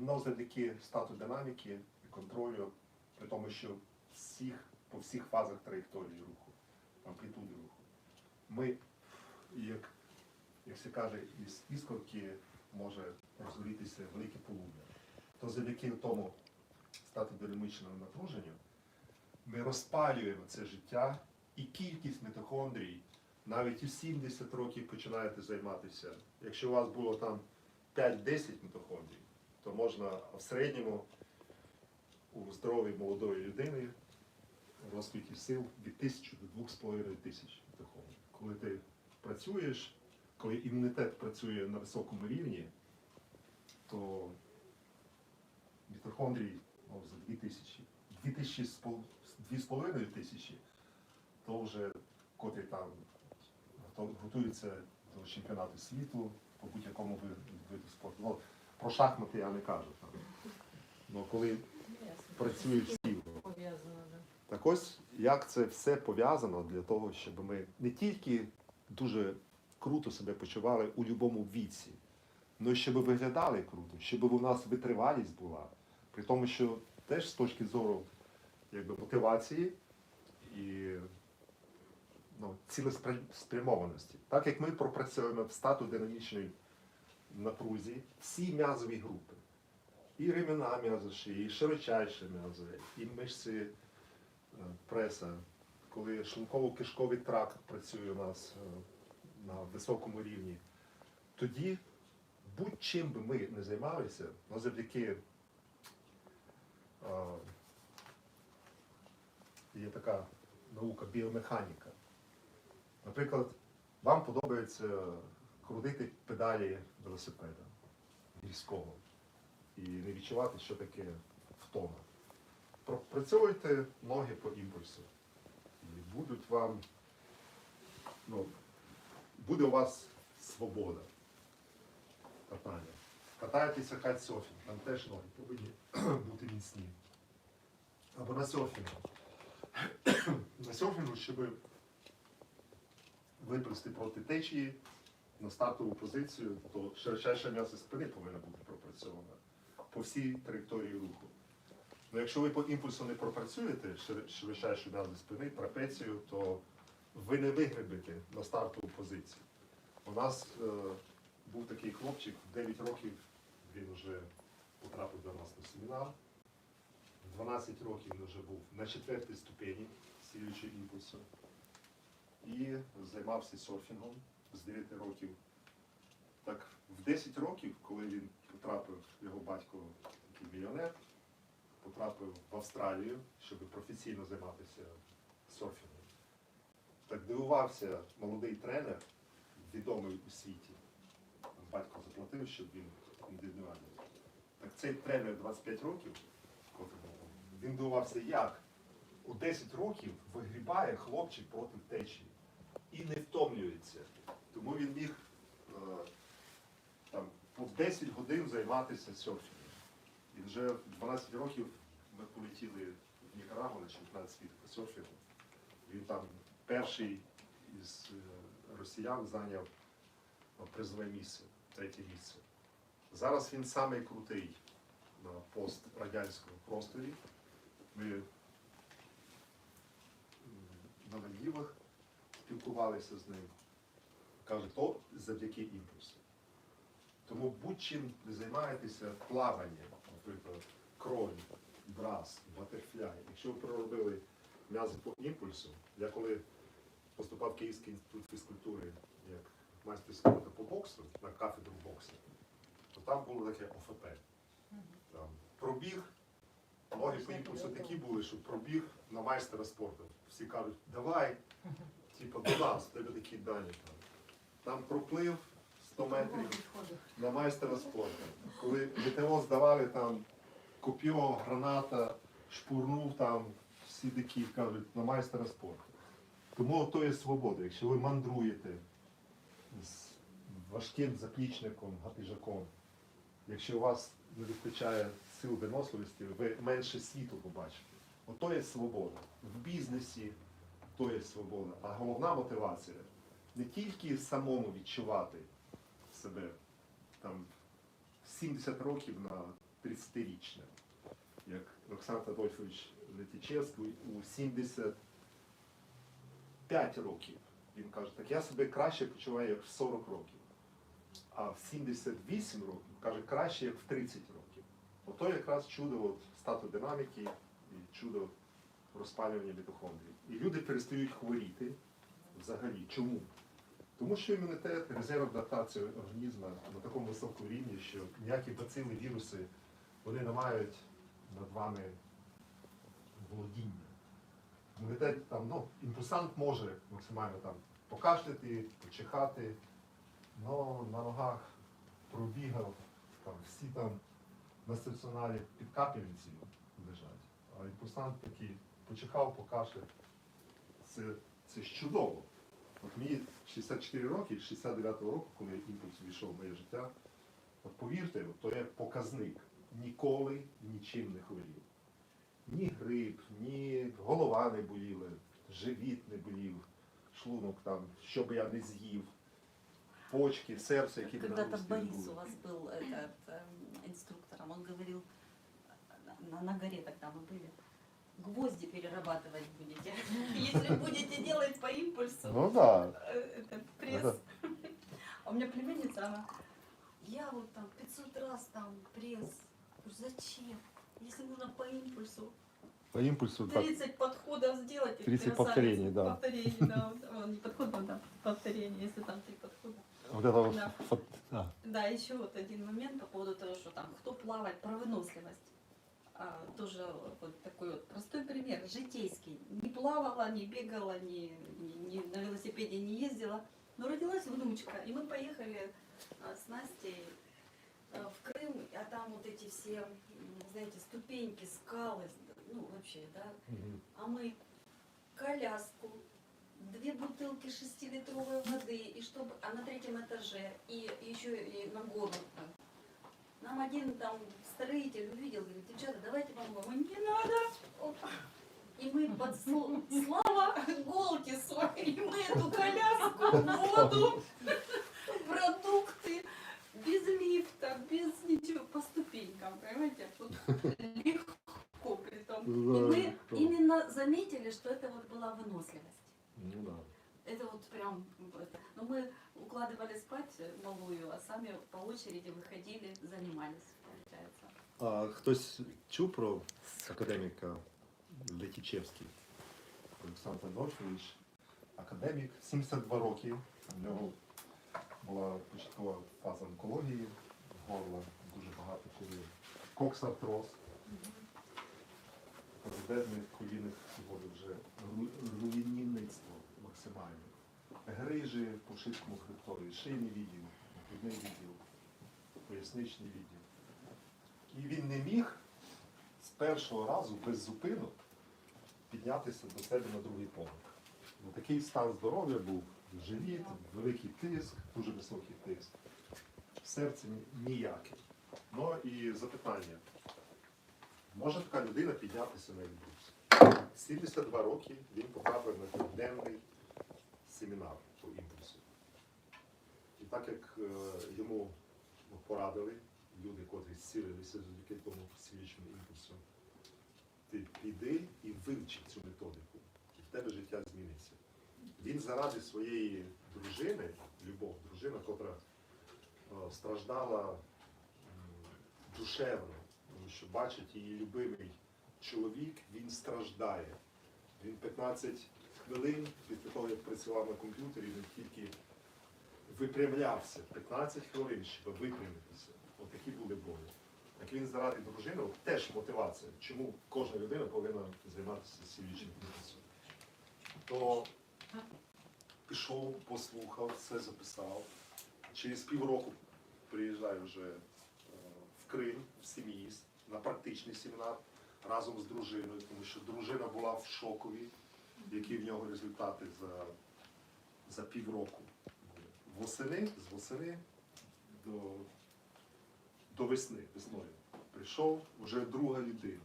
Но завдяки стату динаміки і контролю, при тому, що всіх, по всіх фазах траєкторії руху, амплітуди руху, ми, як, як се каже, із іскорки може розгорітися велике полум'я. То завдяки тому стату динамічному напруженню ми розпалюємо це життя і кількість мітохондрій навіть у 70 років починаєте займатися. Якщо у вас було там 5-10 мітохондрій, то можна в середньому у здоровій молодої людини розквіті сил від 1000 до 2,5 тисяч мітохондрій. Коли ти працюєш, коли імунітет працює на високому рівні, то мітохондрій ну, за 2 тисячі. 2 тисячі з з 2,5 тисячі, то вже котрі там готуються до чемпіонату світу по будь-якому ви- виду спорту. Про шахмати я не кажу. Ну, коли працюють всі. Так ось як це все пов'язано для того, щоб ми не тільки дуже круто себе почували у будь-якому віці, але й щоб виглядали круто, щоб у нас витривалість була. При тому, що теж з точки зору якби, мотивації і ну, цілеспрямованості. Так як ми пропрацьовуємо в стату динамічної напрузі всі м'язові групи. І ремена м'язи шиї, і широчайші м'язи, і мишці е, преса, коли шлунково-кишковий тракт працює у нас е, на високому рівні, тоді будь-чим би ми не займалися, ну, завдяки е, є така наука біомеханіка. Наприклад, вам подобається крутити педалі велосипеда гірського і не відчувати, що таке втома. Пропрацьовуйте ноги по імпульсу. І будуть вам, ну, буде у вас свобода катання. Катаєтеся кайтсерфінг, там теж ноги повинні бути міцні. Або на серфінгу. на серфінгу, щоб виплисти проти течії на стартову позицію, то широчайше м'ясо спини повинна бути пропрацьована по всій траєкторії руху. Ну, якщо ви по імпульсу не пропрацюєте шир- широчайшу м'язо спини, трапецію, то ви не вигребете на стартову позицію. У нас е, був такий хлопчик, 9 років він вже потрапив до нас на семінар. 12 років він вже був на четвертій ступені сілючи імпульсу. І займався серфінгом з 9 років. Так, в 10 років, коли він потрапив, його батько такий мільйонер, потрапив в Австралію, щоб професійно займатися серфінгом. Так дивувався молодий тренер, відомий у світі. Батько заплатив, щоб він індивідуально. Так цей тренер 25 років, він дивувався, як у 10 років вигрібає хлопчик проти течії і не втомлюється. Тому він міг е, там, по 10 годин займатися серфінгом. І вже 12 років ми полетіли в Нікарагу на чемпіонат світу по серфінгу. Він там перший із е, росіян зайняв е, призове місце, третє місце. Зараз він самий крутий на пострадянському просторі. Ми на Мальдівах спілкувалися з ним. Каже, то завдяки імпульсу. Тому будь-чим ви займаєтеся плавання, наприклад, кроль, брас, батерфляй. Якщо ви проробили м'язи по імпульсу, я коли поступав в Київський інститут фізкультури як майстер спорту по боксу на кафедру боксу, то там було таке ОФП. Там пробіг, ноги по імпульсу такі були, що пробіг на майстера спорту. Всі кажуть, давай, типу, до нас, тебе такі дані. Там, там проплив 100 метрів на майстера спорту. Коли ВТО здавали там копьо, граната, шпурнув там, всі такі кажуть, на майстера спорту. Тому то є свобода. Якщо ви мандруєте з важким заплічником, гапіжаком, якщо у вас не вистачає сил виносливості, ви менше світу побачите. Ото є свобода. В бізнесі то є свобода. А головна мотивація не тільки самому відчувати себе там 70 років на 30-річним. Як Олександр Адольфович Летичевський у 75 років. Він каже, так я себе краще почуваю як в 40 років. А в 78 років каже краще, як в 30 років. Ото якраз чудо от, статодинаміки і чудо розпалювання мітохондрій. І люди перестають хворіти взагалі. Чому? Тому що імунітет, резерв адаптації організму на такому високому рівні, що ніякі бацили, віруси вони не мають над вами володіння. Імунітет там, ну, імпульсант може максимально там покашляти, почихати, але на ногах пробігав, там, всі там на стаціонарі під капельницею лежать. А імпульсант такий почихав, покашляв. Це, це ж чудово. От мені 64 роки, з 69-го року, коли імпульс війшов в моє життя, от повірте, от то є показник. Ніколи нічим не хворів. Ні грип, ні голова не боліла, живіт не болів, шлунок там, що би я не з'їв, почки, серце, які б на Когда-то густі не Борис у були. вас был этот, эм, инструктором, он говорил, на, на горе тогда мы были, Гвозди перерабатывать будете. Если будете делать по импульсу, Ну да. э, этот пресс. Это- А у меня племянница, она, я вот там 500 раз там пресс. Зачем? Если нужно по импульсу. По імпульсу так. 30 подходов сделать. и 30 красавица. повторений, да. Повторений, да. вот, о, Не подходов, да, повторений, если там три подхода. Вот это вот, Да. фот- а, Да, еще вот один момент по поводу того, что там кто плавает, про выносливость. Тоже вот такой вот простой пример, житейский. Не плавала, не бегала, не, не- не на велосипеде не ездила. Но родилась внучка, и мы поехали а, с Настей а, в Крым, а там вот эти все, знаете, ступеньки, скалы, ну вообще, да, а мы коляску, две бутылки шестилитровой воды, и чтобы, а на третьем этаже, и еще и на гору. там. Нам один там строитель увидел, говорит, девчата, давайте. Мы, Не надо. И мы под слава Голтису, и мы эту коляску, воду, продукты, без лифта, без ничего, по ступенькам, понимаете? Вот легко при том. И мы именно заметили, что это вот была выносливость. Ну да. Это вот прям, это. но мы укладывали спать малую, а сами по очереди выходили, занимались, получается. А хтось чув про академіка Летічевський? Олександр Адольфович, академік, 72 роки. У нього була початкова фаза онкології, горла, дуже багато хворів. Коксартроз, розбезних колінних суглобів вже ру- руйнівництво Максимальне. Грижі по шийському хребтові, шийний відділ, грудний відділ, поясничний відділ. І він не міг з першого разу без зупинок піднятися до себе на другий поверх. Такий стан здоров'я був живіт, великий тиск, дуже високий тиск. Серце ніяке. Ну і запитання. Може така людина піднятися на імпульс? 72 роки він потрапив на триденний семінар по імпульсу. І так як е, йому порадили люди, котрі зцілилися завдяки тому свідчому імпульсу, ти піди і вивчи цю методику, і в тебе життя зміниться. Він заради своєї дружини, любов, дружина, котра е, страждала душевно, тому що бачить її любимий чоловік, він страждає. Він 15 хвилин після того, як працював на комп'ютері, він тільки випрямлявся 15 хвилин, щоб випрямитися. От такі були болі. Як він заради дружини, теж мотивація, чому кожна людина повинна займатися сім'ячним бізнесом. То пішов, послухав, все записав. Через півроку приїжджаю вже е, в Крим, в сім'ї, на практичний семінар разом з дружиною, тому що дружина була в шокові, які в нього результати за, за півроку. Восени, з восени до, до весни, весною. Прийшов вже друга людина.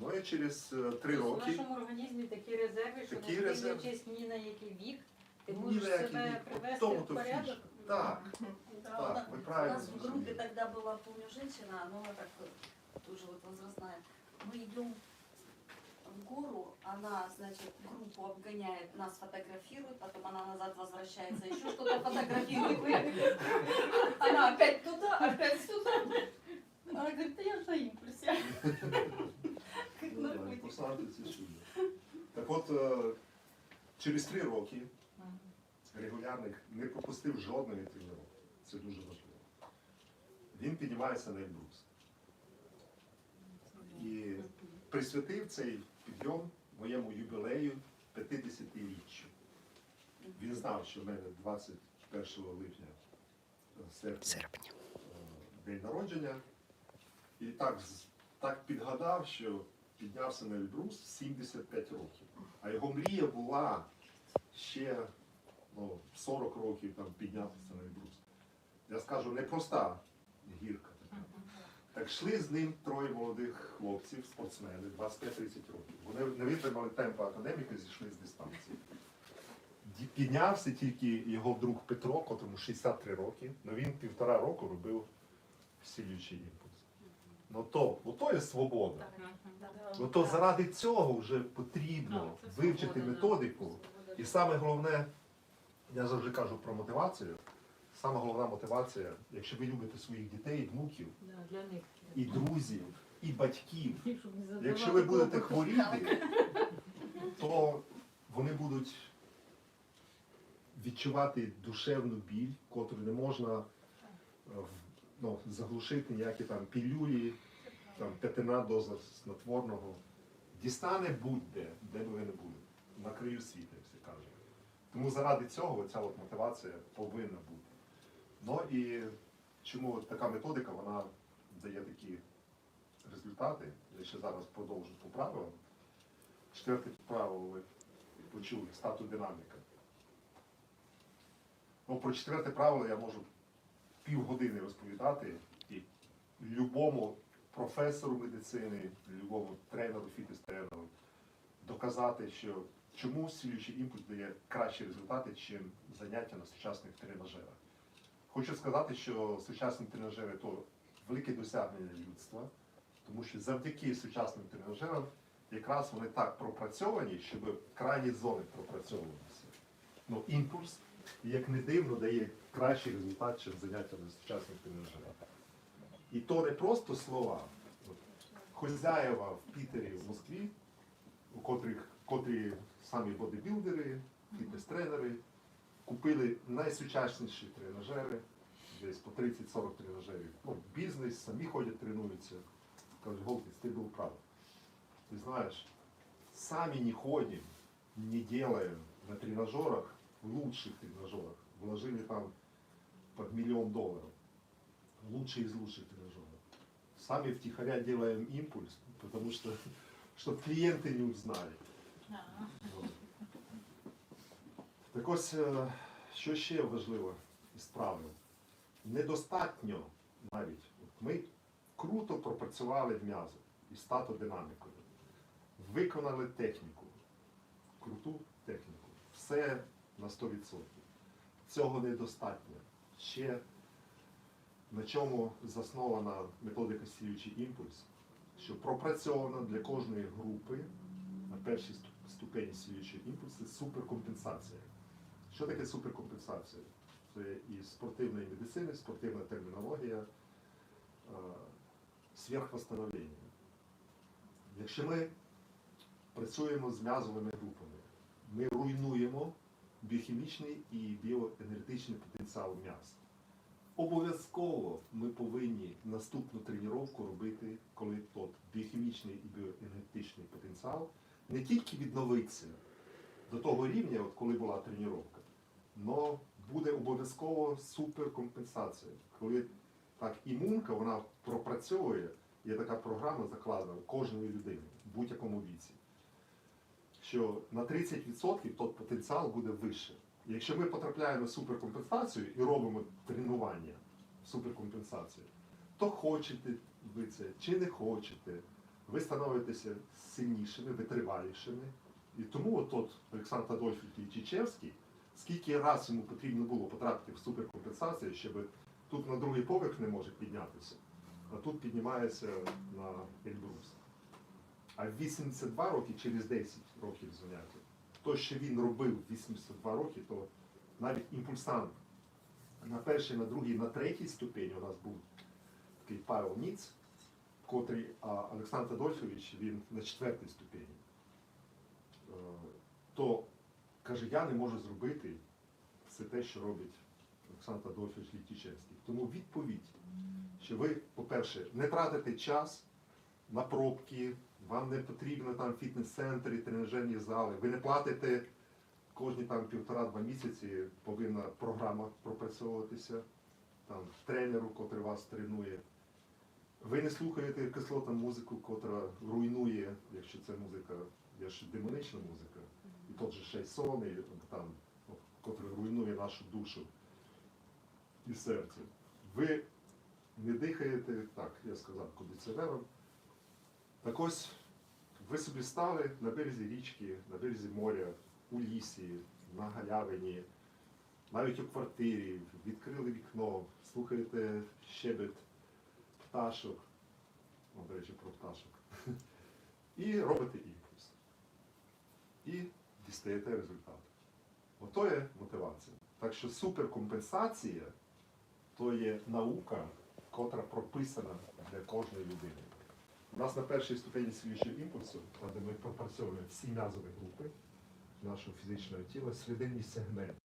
Ну і через е, три Тобто роки. В нашому організмі такі резерви, що Такі не резерви. дивлячись ні на який вік, ти Ні можеш на який себе вік. От привести тому в то порядок. фішка. Так, Да, Так, она- вы У правильно нас в группе зрозумели. тогда была, помню, женщина, но она так э, тоже вот возрастная. Мы идем в гору, она, значит, группу обгоняет, нас фотографирует, потом она назад возвращается, еще что-то фотографирует. Она опять туда, опять сюда. Она говорит, да я же импульсе. Как Ну, наркотик. Так от, е, через три роки регулярних не пропустив жодної тренування. Це дуже важливо. Він піднімається на Ельбрус. І присвятив цей підйом моєму юбілею 50-річчю. Він знав, що в мене 21 липня е, серпня е, день народження. І так, так підгадав, що піднявся на Ельбрус 75 років. А його мрія була ще ну, 40 років там, піднятися на Ельбрус. Я скажу, непроста гірка. Так йшли з ним троє молодих хлопців, спортсмени, 25-30 років. Вони не витримали темпу академіки, зійшли з дистанції. Піднявся тільки його друг Петро, котрому 63 роки, але він півтора року робив всілючий імпульс. Ну то, ну то є свобода. Ну то заради цього вже потрібно вивчити методику. І саме головне, я завжди кажу про мотивацію. Саме головна мотивація, якщо ви любите своїх дітей, внуків, для них. і друзів, і батьків, Якщо ви будете хворіти, то вони будуть відчувати душевну біль, котру не можна е, ну, заглушити ніякі там пілюлі, там п'ятина доза снотворного. Дістане будь-де, де би ви не були, на краю світу, як всі кажуть. Тому заради цього ця от мотивація повинна бути. Ну і чому така методика вона дає такі результати. Я ще зараз продовжу по правилам. Четверте правило ви почули статудинаміка. Ну, про четверте правило я можу півгодини розповідати і любому професору медицини, любому тренеру, фітнес-тренеру доказати, що чому сілючий імпульс дає кращі результати, ніж заняття на сучасних тренажерах. Хочу сказати, що сучасні тренажери то велике досягнення людства. Тому що завдяки сучасним тренажерам якраз вони так пропрацьовані, щоб крайні зони пропрацьовувалися. Ну, імпульс, як не дивно, дає кращий результат, ніж заняття на сучасних тренажерах. І то не просто слова. Хозяєва в Пітері, в Москві, у котрих, котрі самі бодибілдери, фітнес-тренери, купили найсучасніші тренажери, десь по 30-40 тренажерів. Ну, бізнес, самі ходять, тренуються. Кажуть, Голкис, ты был прав. Ты знаешь, сами не ходим, не делаем на тренажерах, в лучших тренажерах. Вложили там под миллион долларов. Лучшие из лучших тренажеров. Сами втихаря делаем импульс, потому что, чтобы клиенты не узнали. Вот. Так ось, е, що ще важливо із правил? Недостатньо навіть. Ми круто пропрацювали м'язи і статодинамікою, виконали техніку, круту техніку. Все на 100%. Цього недостатньо. Ще на чому заснована методика сіючий імпульс, що пропрацьовано для кожної групи на першій ступ- ступені сіючого імпульсу суперкомпенсація. Що таке суперкомпенсація? Це і спортивної медицини, спортивна термінологія, е, сверхвосстановлення. Якщо ми працюємо з м'язовими групами, ми руйнуємо біохімічний і біоенергетичний потенціал м'яз. Обов'язково ми повинні наступну тренування робити, коли тот біохімічний і біоенергетичний потенціал не тільки відновиться до того рівня, от коли була тренування, але буде обов'язково суперкомпенсація. Коли так імунка вона пропрацьовує, є така програма закладена в кожної людини в будь-якому віці. Що на 30% тот потенціал буде вище. Якщо ми потрапляємо в суперкомпенсацію і робимо тренування в суперкомпенсацію, то хочете ви це чи не хочете, ви становитеся сильнішими, витривалішими. І тому от Олександр Адольфович Чечевський скільки раз йому потрібно було потрапити в суперкомпенсацію, щоб тут на другий поверх не може піднятися, а тут піднімається на Ельбрус. А в 82 роки, через 10 років заняття, то, що він робив 82 роки, то навіть імпульсант на першій, на другій, на третій ступені у нас був такий Павел Ніц, котрий, а Олександр Адольфович, він на четвертій ступені. Е, То каже, я не можу зробити все те, що робить Олександр Адольфович Літічевський. Тому відповідь, що ви, по-перше, не тратите час на пробки, вам не потрібно там фітнес-центри, тренажерні зали, ви не платите кожні там півтора-два місяці повинна програма пропрацьовуватися, там тренеру, котрий вас тренує. Ви не слухаєте кислотну музику, котра руйнує, якщо це музика, є ж демонична музика, тот же шейсон, і там, от, котрий руйнує нашу душу і серце. Ви не дихаєте, так, я сказав, кондиціонером. Так ось ви собі стали на березі річки, на березі моря, у лісі, на галявині, навіть у квартирі, відкрили вікно, слухаєте щебет пташок, О, до речі, про пташок, і робите імпульс. І дістаєте результат. Ото є мотивація. Так що суперкомпенсація то є наука, котра прописана для кожної людини. У нас на першій ступені свіжого імпульсу, де ми пропрацьовуємо всі м'язові групи нашого фізичного тіла, серединний сегмент.